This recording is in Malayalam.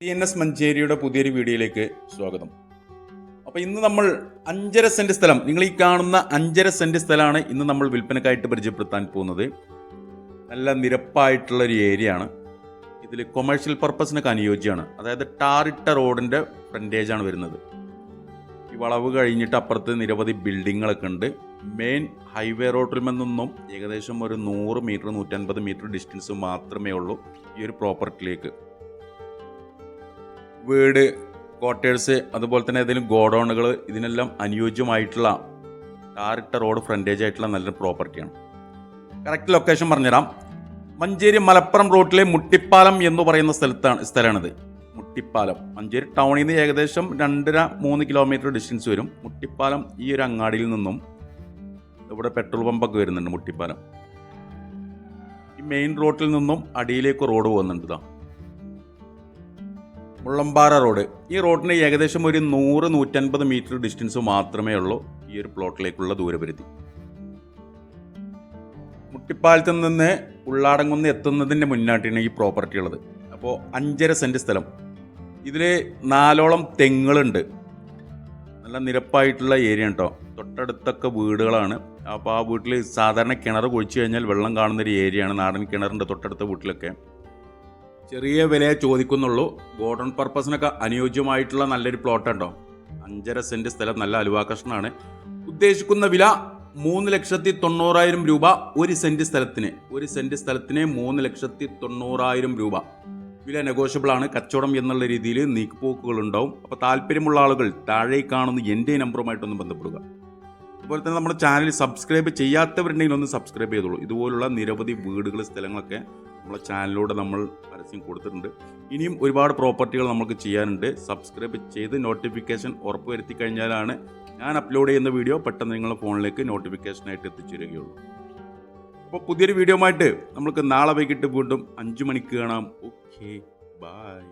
ടി എൻ എസ് മഞ്ചേരിയുടെ പുതിയൊരു വീഡിയോയിലേക്ക് സ്വാഗതം. അപ്പോൾ ഇന്ന് നമ്മൾ അഞ്ചര സെന്റ് സ്ഥലം നിങ്ങൾ ഈ കാണുന്ന അഞ്ചര സെന്റ് സ്ഥലമാണ് ഇന്ന് നമ്മൾ വിൽപ്പനക്കായിട്ട് പരിചയപ്പെടുത്താൻ പോകുന്നത്. നല്ല നിരപ്പായിട്ടുള്ള ഒരു ഏരിയ ആണ്. ഇതിൽ കൊമേഴ്ഷ്യൽ പർപ്പസിനൊക്കെ അനുയോജ്യമാണ്. അതായത് ടാറിട്ട റോഡിന്റെ ഫ്രണ്ടേജാണ് വരുന്നത്. ഈ വളവ് കഴിഞ്ഞിട്ട് അപ്പുറത്ത് നിരവധി ബിൽഡിങ്ങുകളൊക്കെ ഉണ്ട്. മെയിൻ ഹൈവേ റോഡിൽ നിന്നും ഏകദേശം ഒരു നൂറ് മീറ്റർ നൂറ്റൻപത് മീറ്റർ ഡിസ്റ്റൻസ് മാത്രമേ ഉള്ളൂ ഈ ഒരു പ്രോപ്പർട്ടിയിലേക്ക് വീട് ക്വാർട്ടേഴ്സ് അതുപോലെ തന്നെ ഏതെങ്കിലും ഗോഡൗണുകൾ ഇതിനെല്ലാം അനുയോജ്യമായിട്ടുള്ള ടാറിട്ട റോഡ് ഫ്രണ്ടേജ് ആയിട്ടുള്ള നല്ലൊരു പ്രോപ്പർട്ടിയാണ് കറക്റ്റ് ലൊക്കേഷൻ പറഞ്ഞുതരാം. മഞ്ചേരി മലപ്പുറം റോട്ടിലെ മുട്ടിപ്പാലം എന്ന് പറയുന്ന സ്ഥലത്താണ് സ്ഥലമാണിത്. മുട്ടിപ്പാലം. മഞ്ചേരി ടൗണിൽ നിന്ന് ഏകദേശം രണ്ടര മൂന്ന് കിലോമീറ്റർ ഡിസ്റ്റൻസ് വരും. മുട്ടിപ്പാലം ഈ ഒരു അങ്ങാടിയിൽ നിന്നും ഇവിടെ പെട്രോൾ പമ്പൊക്കെ വരുന്നുണ്ട് മുട്ടിപ്പാലം. ഈ മെയിൻ റോട്ടിൽ നിന്നും അടിയിലേക്ക് റോഡ് പോകുന്നുണ്ട് ഇതാ. മുള്ളമ്പാറ റോഡ്. ഈ റോഡിന് ഏകദേശം ഒരു നൂറ് നൂറ്റൻപത് മീറ്റർ ഡിസ്റ്റൻസ് മാത്രമേ ഉള്ളൂ ഈ ഒരു പ്ലോട്ടിലേക്കുള്ള ദൂരപരിധി. മുട്ടിപ്പാലത്ത് നിന്ന് ഉള്ളാടങ്കുന്ന് എത്തുന്നതിന്റെ മുന്നാട്ടിയാണ് ഈ പ്രോപ്പർട്ടി ഉള്ളത്. അപ്പോൾ അഞ്ചര സെന്റ് സ്ഥലം. ഇതിൽ നാലോളം തെങ്ങുകളുണ്ട്. നല്ല നിരപ്പായിട്ടുള്ള ഏരിയ കേട്ടോ തൊട്ടടുത്തൊക്കെ വീടുകളാണ്. അപ്പോൾ ആ വീട്ടിൽ സാധാരണ കിണർ കുഴിച്ചു കഴിഞ്ഞാൽ വെള്ളം കാണുന്നൊരു ഏരിയയാണ് നാടൻ കിണറിന്റെ തൊട്ടടുത്ത വീട്ടിലൊക്കെ. ചെറിയ വിലയെ ചോദിക്കുന്നുള്ളൂ. ഗോഡൺ പർപ്പസിനൊക്കെ അനുയോജ്യമായിട്ടുള്ള നല്ലൊരു പ്ലോട്ട് ഉണ്ടോ? അഞ്ചര സെന്റ് സ്ഥലം നല്ല അലുവാകർഷണമാണ് ഉദ്ദേശിക്കുന്ന വില മൂന്ന് ലക്ഷത്തി തൊണ്ണൂറായിരം രൂപ ഒരു സെന്റ് സ്ഥലത്തിന്. ഒരു സെന്റ് സ്ഥലത്തിന് മൂന്ന് ലക്ഷത്തി തൊണ്ണൂറായിരം രൂപ. വില നെഗോഷ്യബിൾ ആണ്. കച്ചവടം എന്നുള്ള രീതിയിൽ നീക്കുപോക്കുകൾ ഉണ്ടാവും അപ്പോൾ താല്പര്യമുള്ള ആളുകൾ താഴെ കാണുന്ന എന്റെ നമ്പറുമായിട്ടൊന്ന് ബന്ധപ്പെടുക. അതുപോലെ തന്നെ നമ്മുടെ ചാനൽ സബ്സ്ക്രൈബ് ചെയ്യാത്തവരുണ്ടെങ്കിൽ ഒന്ന് സബ്സ്ക്രൈബ് ചെയ്തോളൂ. ഇതുപോലുള്ള നിരവധി വീടുകൾ സ്ഥലങ്ങളൊക്കെ നമ്മളെ ചാനലിലൂടെ നമ്മൾ പരസ്യം കൊടുത്തിട്ടുണ്ട്. ഇനിയും ഒരുപാട് പ്രോപ്പർട്ടികൾ നമുക്ക് ചെയ്യാനുണ്ട്. സബ്സ്ക്രൈബ് ചെയ്ത് നോട്ടിഫിക്കേഷൻ ഉറപ്പുവരുത്തി കഴിഞ്ഞാലാണ് ഞാൻ അപ്ലോഡ് ചെയ്യുന്ന വീഡിയോ പെട്ടെന്ന് നിങ്ങളുടെ ഫോണിലേക്ക് നോട്ടിഫിക്കേഷനായിട്ട് എത്തിച്ചേരുകയുള്ളൂ. അപ്പോൾ പുതിയൊരു വീഡിയോ ആയിട്ട് നമുക്ക് നാളെ വൈകിട്ട് വീണ്ടും അഞ്ച് മണിക്ക് കാണാം. Okay bye